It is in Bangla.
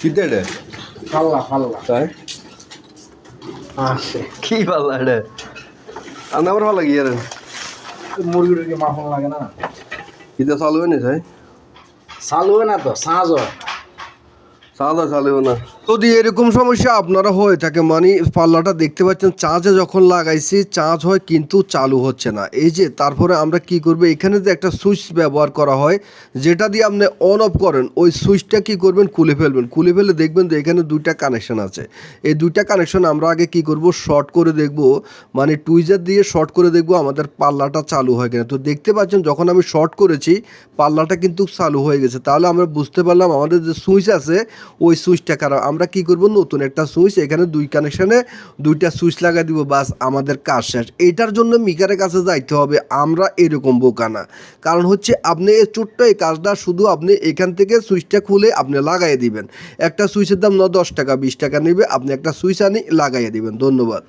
কিতে রে? পাল্লা পাল্লা তাই? আসে। কি পাল্লা রে? আর আমার ভালো লাগে রে। মুরগি টুরগি মাখন লাগে না। কিতে চালু নি তাই? চালু হয় না তো সাঁজ হয় সাদা চালু না। যদি এরকম সমস্যা আপনারা হয়ে থাকে মানে পাল্লাটা দেখতে পাচ্ছেন চার্জে যখন লাগাইছি চার্জ হয় কিন্তু চালু হচ্ছে না। এই যে, তারপরে আমরা কি করব? এখানে যে একটা সুইচ ব্যবহার করা হয়, যেটা দিয়ে আপনি অন অফ করেন, ওই সুইচটা কি করবেন? খুলে ফেলবেন। খুলে ফেলে দেখবেন যে এখানে দুইটা কানেকশন আছে। এই দুইটা কানেকশন আমরা আগে কি করব? শর্ট করে দেখব। মানে টুইজার দিয়ে শর্ট করে দেখব আমাদের পাল্লাটা চালু হয় কিনা। তো দেখতে পাচ্ছেন, যখন আমি শর্ট করেছি, পাল্লাটা কিন্তু চালু হয়ে গেছে। তাহলে আমরা বুঝতে পারলাম আমাদের যে সুইচ আছে, ওই সুইচটা খারাপ আমরা কি করব? নতুন একটা সুইচ, এখানে দুই কানেকশানে দুইটা সুইচ লাগাই দিব, বাস আমাদের কাজ শেষ। এটার জন্য মিকারের কাছে যাইতে হবে, আমরা এরকম বোকা না। কারণ হচ্ছে আপনি এই ছোট্ট এই কাজটা শুধু আপনি এখান থেকে সুইচটা খুলে আপনি লাগাই দিবেন। একটা সুইচের দাম ন দশ টাকা, বিশ টাকা নেবে, আপনি একটা সুইচ আনি, লাগাইয়ে দিবেন। ধন্যবাদ।